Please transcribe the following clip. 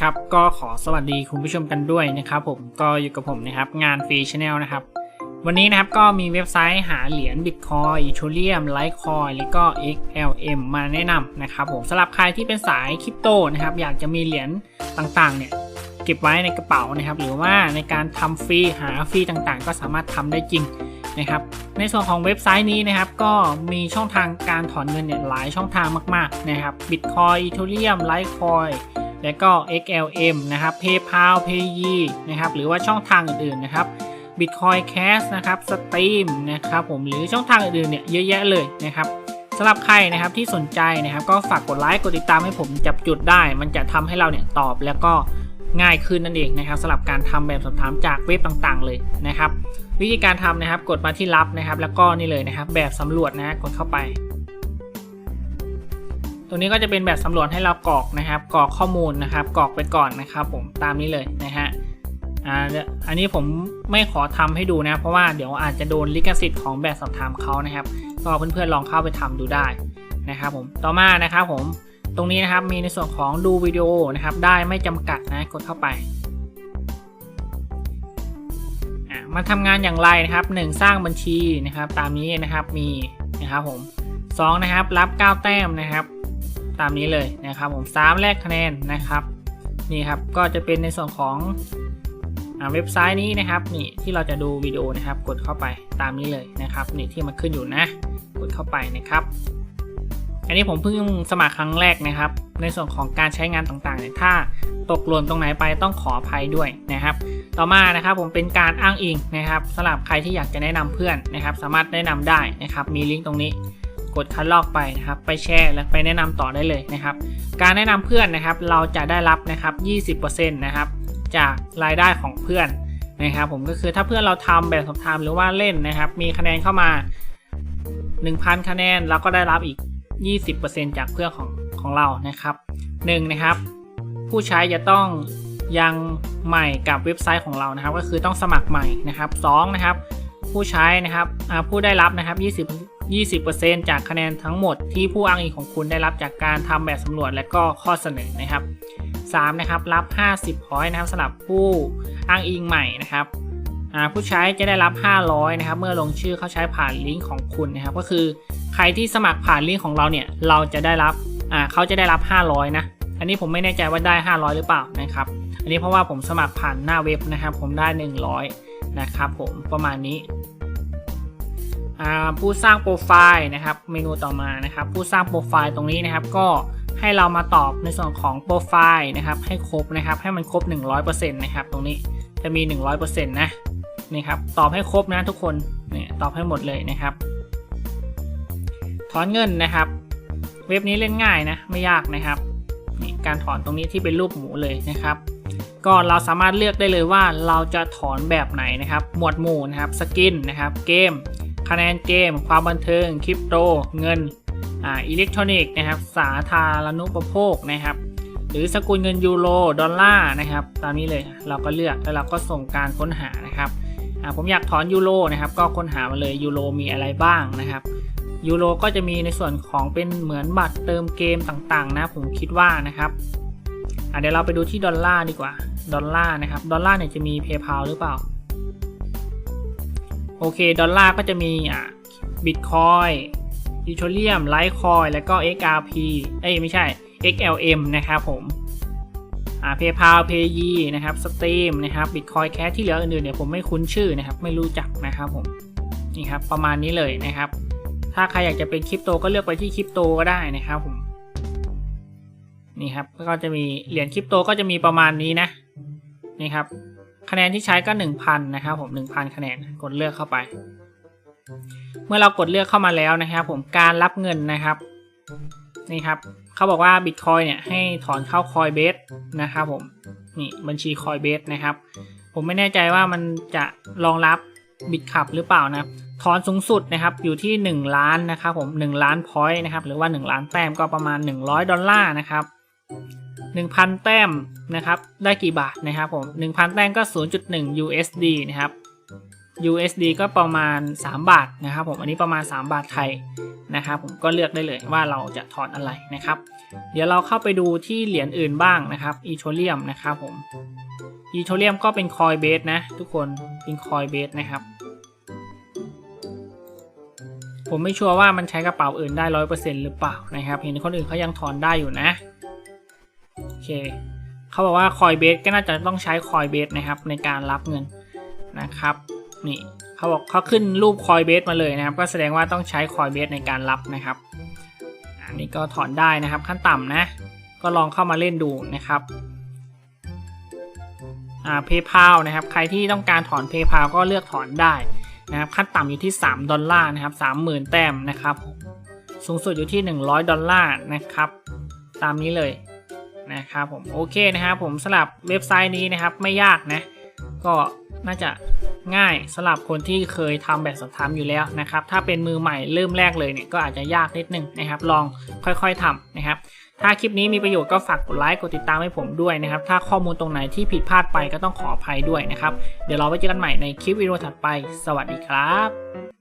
ครับก็ขอสวัสดีคุณผู้ชมกันด้วยนะครับผมก็อยู่กับผมนะครับงานฟรีชาแนลนะครับ วันนี้นะครับก็มีเว็บไซต์หาเหรียญ Bitcoin Ethereum Litecoin แล้วก็ XLM มาแนะนำนะครับผมสำหรับใครที่เป็นสายคริปโตนะครับอยากจะมีเหรียญต่างๆเนี่ยเก็บไว้ในกระเป๋านะครับ หรือว่าในการทำฟรีหาฟรีต่างๆ ก็สามารถทำได้จริงนะครับในส่วนของเว็บไซต์นี้นะครับก็มีช่องทางการถอนเงินเนี่ยหลายช่องทางมากๆนะครับ Bitcoin Ethereum Litecoin และก็ XLM นะครับ PayPal Paye นะครับหรือว่าช่องทางอื่นๆนะครับ Bitcoin Cash นะครับ Steam นะครับผมหรือช่องทางอื่นๆเนี่ยเยอะแยะเลยนะครับสำหรับใครนะครับที่สนใจนะครับก็ฝากกดไลค์กดติดตามให้ผมจับจุดได้ มันจะทำให้เราเนี่ยตอบแล้วก็ง่ายขึ้นนั่นเองนะครับสำหรับการทำแบบสอบถามจากเว็บต่างๆ เลยนะครับ วิธีการทำนะครับกดมาที่รับนะครับ แล้วก็นี่เลยนะครับ แบบสำรวจนะกดเข้าไป ตรงนี้ก็จะเป็นแบบสำรวจให้เรากรอกนะครับกรอกข้อมูลนะครับกรอกไปก่อนนะครับ ผมตามนี้เลยนะฮะอ่าอันนี้ผมไม่ขอทำให้ดูนะเพราะว่าเดี๋ยวอาจจะโดนลิขสิทธิ์ของแบบสอบถามเขานะครับ ก็เพื่อนๆลองเข้าไปทำดูได้นะครับผมต่อมานะครับผมตรงนี้นะครับมีในส่วนของดูวิดีโอนะครับ ได้ไม่จำกัดนะกดเข้าไปอะมันทำงานอย่างไรนะครับ 1 สร้างบัญชีนะครับ ตามนี้นะครับมีนะครับผม2นะครับรับ 9 แต้มนะครับ ตามนี้เลยนะครับผม3แลกคะแนนนะครับนี่ครับก็จะเป็นในส่วนของอเว็บไซต์นี้นะครับนี่ที่เราจะดูวิดีโอนะครับ กดเข้าไปตามนี้เลยนะครับนี่ที่มันขึ้นอยู่นะ กดเข้าไปนะครับ อันนี้ผมเพิ่งสมัครครั้งแรกนะครับ ในส่วนของการใช้งานต่างๆเนี่ยถ้าตกหล่นตรงไหนไปต้องขออภัยด้วยนะครับ ต่อมานะครับผมเป็นการอ้างอิงนะครับสำหรับใครที่อยากจะแนะนำเพื่อนนะครับ สามารถแนะนำได้นะครับ มีลิงก์ตรงนี้ กดคัดลอกไปนะครับ ไปแชร์และไปแนะนำต่อได้เลยนะครับ การแนะนำเพื่อนนะครับ เราจะได้รับนะครับ 20%นะครับ จากรายได้ของเพื่อนนะครับ ผมก็คือถ้าเพื่อนเราทำแบบสอบถามหรือว่าเล่นนะครับ มีคะแนนเข้ามา 1,000 คะแนนเราก็ได้รับอีก 20%จากเพื่อนของของเรานะครับ 1 นะครับ ผู้ใช้จะต้องยังใหม่กับเว็บไซต์ของเรานะครับ ก็คือต้องสมัครใหม่นะครับ 2 นะครับผู้ใช้นะครับผู้ได้รับนะครับ20 20%จากคะแนนทั้งหมดที่ผู้อ้างอิงของคุณได้รับจากการทำแบบสำรวจและก็ข้อเสนอนะครับ 3 นะครับรับ 50 พอยต์นะครับสำหรับผู้อ้างอิงใหม่นะครับผู้ใช้จะได้รับ 500นะครับเมื่อลงชื่อเข้าใช้ผ่านลิงก์ของคุณนะครับ ก็คือใครที่สมัครผ่านลิงก์ของเราเนี่ยเราจะได้รับเขาจะได้รับ 500 นะอันนี้ผมไม่แน่ใจว่าได้ 500 หรือเปล่านะครับ อันนี้เพราะว่าผมสมัครผ่านหน้าเว็บนะครับ ผมได้ 100 นะครับผมประมาณนี้ ผู้สร้างโปรไฟล์นะครับ เมนูต่อมานะครับ ผู้สร้างโปรไฟล์ตรงนี้นะครับ ก็ให้เรามาตอบในส่วนของโปรไฟล์นะครับ ให้ครบนะครับ ให้มันครบ 100%นะครับ ตรงนี้จะมี 100%นะนี่ครับ ตอบให้ครบนะทุกคนเนี่ยตอบให้หมดเลยนะครับ ถอนเงินนะครับ เว็บนี้เล่นง่ายนะ ไม่ยากนะครับนี่การถอนตรงนี้ที่เป็นรูปหมูเลยนะครับ ก็เราสามารถเลือกได้เลยว่าเราจะถอนแบบไหนนะครับ หมวดหมู่นะครับ สกินนะครับ เกม คะแนนเกม ความบันเทิง คริปโต เงินอ่าอิเล็กทรอนิกส์นะครับ สาธารณูปโภคนะครับ หรือสกุลเงินยูโร ดอลลาร์นะครับ ตามนี้เลย เราก็เลือก แล้วเราก็ส่งการค้นหานะครับอ่าผมอยากถอนยูโรนะครับ ก็ค้นหามาเลยยูโรมีอะไรบ้างนะครับยูโรก็จะมีในส่วนของเป็นเหมือนบัตรเติมเกมต่างๆ นะ ผมคิดว่านะครับอ่าเดี๋ยวเราไปดูที่ดอลลาร์ดีกว่า ดอลลาร์นะครับ ดอลลาร์เนี่ยจะมี PayPal หรือเปล่า โอเค ดอลลาร์ก็จะมีอ่าบิตคอยอีโทเรียมไลท์คอยแล้วก็ XRP เอ้ยไม่ใช่ XLM นะครับผมอ่า PayPal Paye นะครับ Steam นะครับ Bitcoin Cash ที่เหลืออื่นๆเนี่ยผมไม่คุ้นชื่อนะครับ ไม่รู้จักนะครับผมนี่ครับประมาณนี้เลยนะครับ ถ้าใครอยากจะเป็นคริปโตก็เลือกไปที่คริปโตก็ได้นะครับผมนี่ครับก็จะมีเหรียญคริปโตก็จะมีประมาณนี้นะนี่ครับ คะแนนที่ใช้ก็ 1,000 นะครับผม 1,000 คะแนน กดเลือกเข้าไป เมื่อเรากดเลือกเข้ามาแล้วนะครับ ผม การรับเงินนะครับ นี่ครับ เขาบอกว่า Bitcoin เนี่ยให้ถอนเข้า Coinbase นะครับผม นี่บัญชี Coinbase นะครับ ผมไม่แน่ใจว่ามันจะรองรับ Bitcup หรือเปล่านะถอนสูงสุดนะครับอยู่ที่ 1 ล้านนะครับผม 1 ล้านพอยต์นะครับ หรือว่า 1 ล้านแต้มก็ประมาณ 100 ดอลลาร์นะครับ 1,000 แต้มนะครับ ได้กี่บาทนะครับผม 1,000 แต้มก็ 0.1 USD นะครับ USD ก็ประมาณ 3 บาทนะครับ ผม อันนี้ประมาณ 3 บาทไทยนะครับ ผมก็เลือกได้เลยว่าเราจะถอนอะไรนะครับ เดี๋ยวเราเข้าไปดูที่เหรียญอื่นบ้างนะครับ อีโทเรียมนะครับผม อีโทเรียมก็เป็นคอยเบสนะ ทุกคน เป็นคอยเบสนะครับผมไม่ชัวร์ว่ามันใช้กระเป๋าอื่นได้ร้อยเปอร์เซ็นหรือเปล่านะครับ เห็นคนอื่นเขายังถอนได้อยู่นะ เคเขาบอกว่าคอยเบสก็น่าจะต้องใช้คอยเบสนะครับในการรับเงินนะครับนี่เขาบอกเขาขึ้นรูปคอยเบสมาเลยนะครับ ก็แสดงว่าต้องใช้คอยเบสในการรับนะครับ อันนี้ก็ถอนได้นะครับขั้นต่ำนะ ก็ลองเข้ามาเล่นดูนะครับอ่า PayPal นะครับ ใครที่ต้องการถอน PayPal ก็เลือกถอนได้นะครับขั้นต่ำอยู่ที่ 3 ดอลลาร์นะครับ30,000 แต้มนะครับ สูงสุดอยู่ที่ 100 ดอลลาร์นะครับ ตามนี้เลย นะครับผมโอเคนะครับผมสำหรับเว็บไซต์นี้นะครับไม่ยากนะก็น่าจะง่ายสำหรับคนที่เคยทำแบบสอบถามอยู่แล้วนะครับถ้าเป็นมือใหม่เริ่มแรกเลยเนี่ยก็อาจจะยากนิดนึงนะครับ ลองค่อยๆทำนะครับ ถ้าคลิปนี้มีประโยชน์ก็ฝากกดไลค์กดติดตามให้ผมด้วยนะครับ ถ้าข้อมูลตรงไหนที่ผิดพลาดไปก็ต้องขออภัยด้วยนะครับ เดี๋ยวเราไว้เจอกันใหม่ในคลิปวิดีโอถัดไป สวัสดีครับ